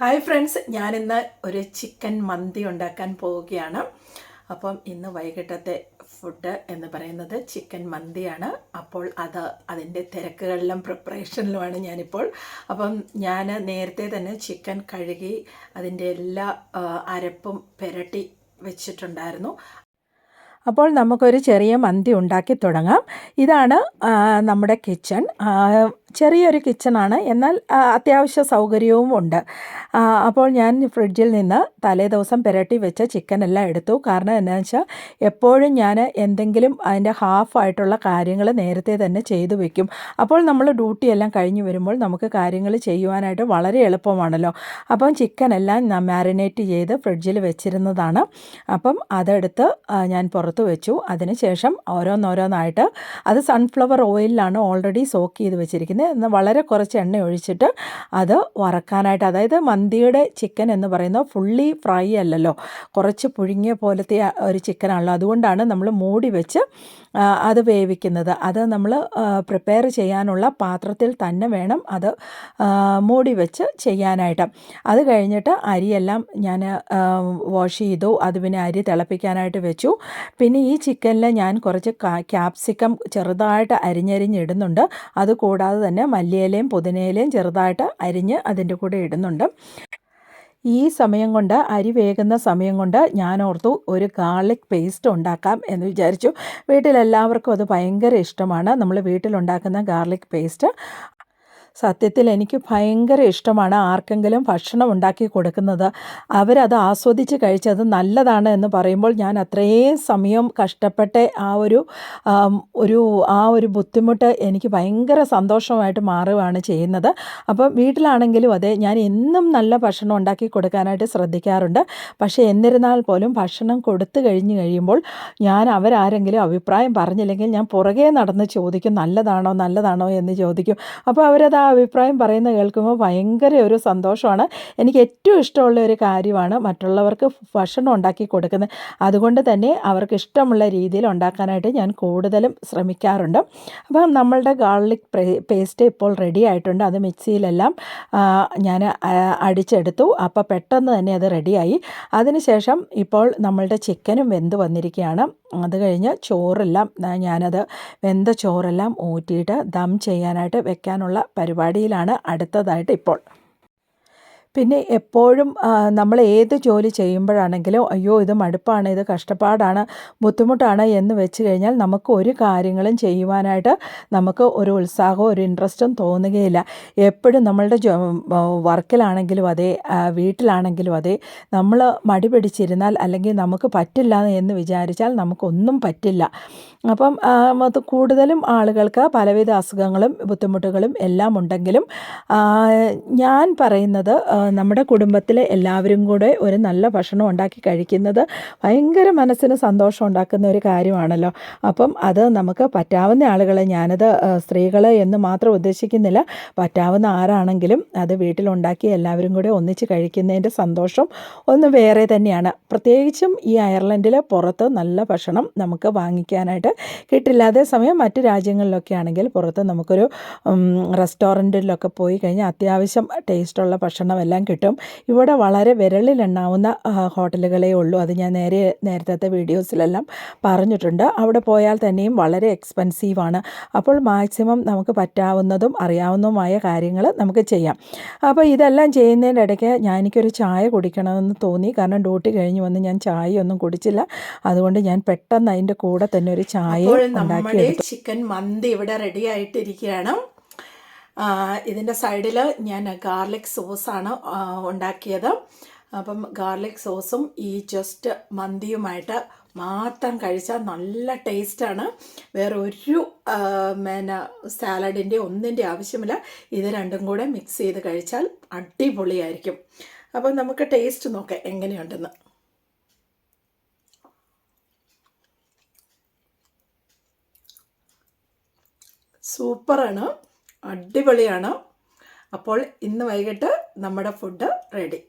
Hi friends ഞാനിന്ന് ഒരു chicken മന്തി ഉണ്ടാക്കാൻ പോവുകയാണ്. അപ്പം ഇന്ന് വൈകിട്ടത്തെ ഫുഡ് എന്ന് പറയുന്നത് ചിക്കൻ മന്തിയാണ്. അപ്പോൾ അത് അതിന്റെ തിരക്കുകളിലും പ്രിപ്പറേഷനിലുമാണ് ഞാനിപ്പോൾ. അപ്പം ഞാൻ നേരത്തെ തന്നെ ചിക്കൻ കഴുകി അതിന്റെ എല്ലാ അരപ്പും പുരട്ടി വെച്ചിട്ടുണ്ടായിരുന്നു. അപ്പോൾ നമുക്കൊരു ചെറിയ മന്തി ഉണ്ടാക്കി തുടങ്ങാം. ഇതാണ് നമ്മുടെ കിച്ചൺ. ചെറിയൊരു കിച്ചണാണ്. എന്നാൽ അത്യാവശ്യ സൗകര്യവും ഉണ്ട്. അപ്പോൾ ഞാൻ ഫ്രിഡ്ജിൽ നിന്ന് തലേ ദിവസം പുരട്ടി വെച്ച ചിക്കൻ എല്ലാം എടുത്തു. കാരണം എന്താണെന്ന് വെച്ചാൽ എപ്പോഴും ഞാൻ എന്തെങ്കിലും അതിന്റെ ഹാഫായിട്ടുള്ള കാര്യങ്ങൾ നേരത്തെ തന്നെ ചെയ്തു വെക്കും. അപ്പോൾ നമ്മൾ ഡ്യൂട്ടി എല്ലാം കഴിഞ്ഞ് വരുമ്പോൾ നമുക്ക് കാര്യങ്ങൾ ചെയ്യുവാനായിട്ട് വളരെ എളുപ്പമാണല്ലോ. അപ്പം ചിക്കൻ എല്ലാം മാരിനേറ്റ് ചെയ്ത് ഫ്രിഡ്ജിൽ വെച്ചിരുന്നതാണ്. അപ്പം അതെടുത്ത് ഞാൻ പുറത്ത് വെച്ചു. അതിനുശേഷം ഓരോന്നോരോന്നായിട്ട് അത് സൺഫ്ലവർ ഓയിലിലാണ് ഓൾറെഡി സോക്ക് ചെയ്ത് വെച്ചിരിക്കുന്നത്. എന്നാൽ വളരെ കുറച്ച് എണ്ണ ഒഴിച്ചിട്ട് അത് വറക്കാനായിട്ട് അതായത് മന്തിയുടെ ചിക്കൻ എന്ന് പറയുന്നത് ഫുള്ളി ഫ്രൈ അല്ലല്ലോ. കുറച്ച് പുഴുങ്ങിയ പോലത്തെ ഒരു ചിക്കനാണല്ലോ അതുകൊണ്ടാണ് നമ്മൾ മൂടി വെച്ച് അത് വേവിക്കുന്നത്. അത് നമ്മൾ പ്രിപ്പയർ ചെയ്യാനുള്ള പാത്രത്തിൽ തന്നെ വേണം അത് മൂടി വെച്ച് ചെയ്യാനായിട്ട്. അത് കഴിഞ്ഞിട്ട് അരിയെല്ലാം ഞാൻ വാഷ് ചെയ്തു. അത് പിന്നെ അരി തിളപ്പിക്കാനായിട്ട് വെച്ചു. പിന്നെ ഈ ചിക്കനിൽ ഞാൻ കുറച്ച് ക്യാപ്സിക്കം ചെറുതായിട്ട് അരിഞ്ഞരിഞ്ഞിടുന്നുണ്ട് അത് കൂടാതെ തന്നെ മല്ലിയിലയും പുതിനയിലയും ചെറുതായിട്ട് അരിഞ്ഞ് അതിന്റെ കൂടെ ഇടുന്നുണ്ട്. ഈ സമയം കൊണ്ട് അരി വേകുന്ന സമയം കൊണ്ട് ഞാൻ ഓർത്തു ഒരു ഗാർലിക് പേസ്റ്റ് ഉണ്ടാക്കാം എന്ന് വിചാരിച്ചു. വീട്ടിലെല്ലാവർക്കും അത് ഭയങ്കര ഇഷ്ടമാണ്. നമ്മൾ വീട്ടിലുണ്ടാക്കുന്ന ഗാർലിക് പേസ്റ്റ്. സത്യത്തിൽ എനിക്ക് ഭയങ്കര ഇഷ്ടമാണ് ആർക്കെങ്കിലും ഭക്ഷണം ഉണ്ടാക്കി കൊടുക്കുന്നത്. അവരത് ആസ്വദിച്ച് കഴിച്ചത് നല്ലതാണ് എന്ന് പറയുമ്പോൾ ഞാൻ അത്രയും സമയം കഷ്ടപ്പെട്ട ആ ഒരു ഒരു ആ ഒരു ബുദ്ധിമുട്ട് എനിക്ക് ഭയങ്കര സന്തോഷമായിട്ട് മാറുകയാണ് ചെയ്യുന്നത്. അപ്പം വീട്ടിലാണെങ്കിലും അതെ ഞാൻ എന്നും നല്ല ഭക്ഷണം ഉണ്ടാക്കി കൊടുക്കാനായിട്ട് ശ്രദ്ധിക്കാറുണ്ട്. പക്ഷേ എന്നിരുന്നാൽ പോലും ഭക്ഷണം കൊടുത്തു കഴിഞ്ഞ് കഴിയുമ്പോൾ ഞാൻ അവരാരെങ്കിലും അഭിപ്രായം പറഞ്ഞില്ലെങ്കിൽ ഞാൻ പുറകെ നടന്ന് ചോദിക്കും നല്ലതാണോ നല്ലതാണോ എന്ന് ചോദിക്കും. അപ്പോൾ അവരത് അഭിപ്രായം പറയുന്ന കേൾക്കുമ്പോൾ ഭയങ്കര ഒരു സന്തോഷമാണ്. എനിക്ക് ഏറ്റവും ഇഷ്ടമുള്ള ഒരു കാര്യമാണ് മറ്റുള്ളവർക്ക് ഭക്ഷണം ഉണ്ടാക്കി കൊടുക്കുന്നത്. അതുകൊണ്ട് തന്നെ അവർക്ക് ഇഷ്ടമുള്ള രീതിയിൽ ഉണ്ടാക്കാനായിട്ട് ഞാൻ കൂടുതലും ശ്രമിക്കാറുണ്ട്. അപ്പം നമ്മളുടെ ഗാർലിക് പേസ്റ്റ് ഇപ്പോൾ റെഡി ആയിട്ടുണ്ട്. അത് മിക്സിയിലെല്ലാം ഞാൻ അടിച്ചെടുത്തു. അപ്പോൾ പെട്ടെന്ന് തന്നെ അത് റെഡിയായി അതിനുശേഷം ഇപ്പോൾ നമ്മളുടെ ചിക്കനും വെന്ത് വന്നിരിക്കുകയാണ്. അത് കഴിഞ്ഞ് ചോറെല്ലാം ഞാനത് വെന്ത ചോറെല്ലാം ഊറ്റിയിട്ട് ദം ചെയ്യാനായിട്ട് വെക്കാനുള്ള പരിപാടിയിലാണ് അടുത്തതായിട്ട് ഇപ്പോൾ. പിന്നെ എപ്പോഴും നമ്മൾ ഏത് ജോലി ചെയ്യുമ്പോഴാണെങ്കിലും അയ്യോ ഇത് മടുപ്പാണ് ഇത് കഷ്ടപ്പാടാണ് ബുദ്ധിമുട്ടാണ് എന്ന് വെച്ച് കഴിഞ്ഞാൽ നമുക്ക് ഒരു കാര്യങ്ങളും ചെയ്യുവാനായിട്ട് നമുക്ക് ഒരു ഉത്സാഹവും ഒരു ഇൻട്രസ്റ്റും തോന്നുകയില്ല. എപ്പോഴും നമ്മളുടെ ജോ വർക്കിലാണെങ്കിലും അതെ വീട്ടിലാണെങ്കിലും അതെ നമ്മൾ മടി പിടിച്ചിരുന്നാൽ അല്ലെങ്കിൽ നമുക്ക് പറ്റില്ല എന്ന് വിചാരിച്ചാൽ നമുക്കൊന്നും പറ്റില്ല. അപ്പം അത് കൂടുതലും ആളുകൾക്ക് പലവിധ അസുഖങ്ങളും ബുദ്ധിമുട്ടുകളും എല്ലാം ഉണ്ടെങ്കിലും ഞാൻ പറയുന്നത് നമ്മുടെ കുടുംബത്തിലെ എല്ലാവരും കൂടെ ഒരു നല്ല ഭക്ഷണം ഉണ്ടാക്കി കഴിക്കുന്നത് ഭയങ്കര മനസ്സിന് സന്തോഷം ഉണ്ടാക്കുന്ന ഒരു കാര്യമാണല്ലോ. അപ്പം അത് നമുക്ക് പറ്റാവുന്ന ആളുകളെ ഞാനത് സ്ത്രീകൾ എന്ന് മാത്രം ഉദ്ദേശിക്കുന്നില്ല. പറ്റാവുന്ന ആരാണെങ്കിലും അത് വീട്ടിലുണ്ടാക്കി എല്ലാവരും കൂടെ ഒന്നിച്ച് കഴിക്കുന്നതിന്റെ സന്തോഷം ഒന്ന് വേറെ തന്നെയാണ്. പ്രത്യേകിച്ചും ഈ അയർലൻഡിൽ പുറത്ത് നല്ല ഭക്ഷണം നമുക്ക് വാങ്ങിക്കാനായിട്ട് കിട്ടില്ല. അതേസമയം മറ്റ് രാജ്യങ്ങളിലൊക്കെ ആണെങ്കിൽ പുറത്ത് നമുക്കൊരു റെസ്റ്റോറന്റിലൊക്കെ പോയി കഴിഞ്ഞാൽ അത്യാവശ്യം ടേസ്റ്റുള്ള ഭക്ഷണമെല്ലാം കിട്ടും. ഇവിടെ വളരെ വിരലിലെണ്ണാവുന്ന ഹോട്ടലുകളേ ഉള്ളൂ. അത് ഞാൻ നേരെ നേരത്തെ വീഡിയോസിലെല്ലാം പറഞ്ഞിട്ടുണ്ട്. അവിടെ പോയാൽ തന്നെയും വളരെ എക്സ്പെൻസീവാണ് അപ്പോൾ മാക്സിമം നമുക്ക് പറ്റാവുന്നതും അറിയാവുന്നതുമായ കാര്യങ്ങൾ നമുക്ക് ചെയ്യാം. അപ്പോൾ ഇതെല്ലാം ചെയ്യുന്നതിന്റെ ഇടയ്ക്ക് ഞാൻ എനിക്കൊരു ചായ കുടിക്കണമെന്ന് തോന്നി. കാരണം ഡ്യൂട്ടി കഴിഞ്ഞ് വന്ന് ഞാൻ ചായ ഒന്നും കുടിച്ചില്ല. അതുകൊണ്ട് ഞാൻ പെട്ടെന്ന് അതിന്റെ കൂടെ തന്നെ ഒരു ചായ ഉണ്ടാക്കി ചിക്കൻ മന്തി ഇവിടെ റെഡി ആയിട്ടിരിക്കുകയാണ്. ഇതിന്റെ സൈഡിൽ ഞാൻ ഗാർലിക് സോസാണ് ഉണ്ടാക്കിയത്. അപ്പം ഗാർലിക് സോസും ഈ ജസ്റ്റ് മന്തിയുമായിട്ട് മാത്രം കഴിച്ചാൽ നല്ല ടേസ്റ്റാണ്. വേറെ ഒരു പിന്നെ സാലഡിന്റെ ഒന്നിന്റെ ആവശ്യമില്ല. ഇത് രണ്ടും കൂടെ മിക്സ് ചെയ്ത് കഴിച്ചാൽ അടിപൊളിയായിരിക്കും. അപ്പം നമുക്ക് ടേസ്റ്റ് നോക്കാം എങ്ങനെയുണ്ടെന്ന്. സൂപ്പറാണ്. അടിപൊളിയാണ്. അപ്പോൾ ഇന്ന് വൈകിട്ട് നമ്മുടെ ഫുഡ് റെഡി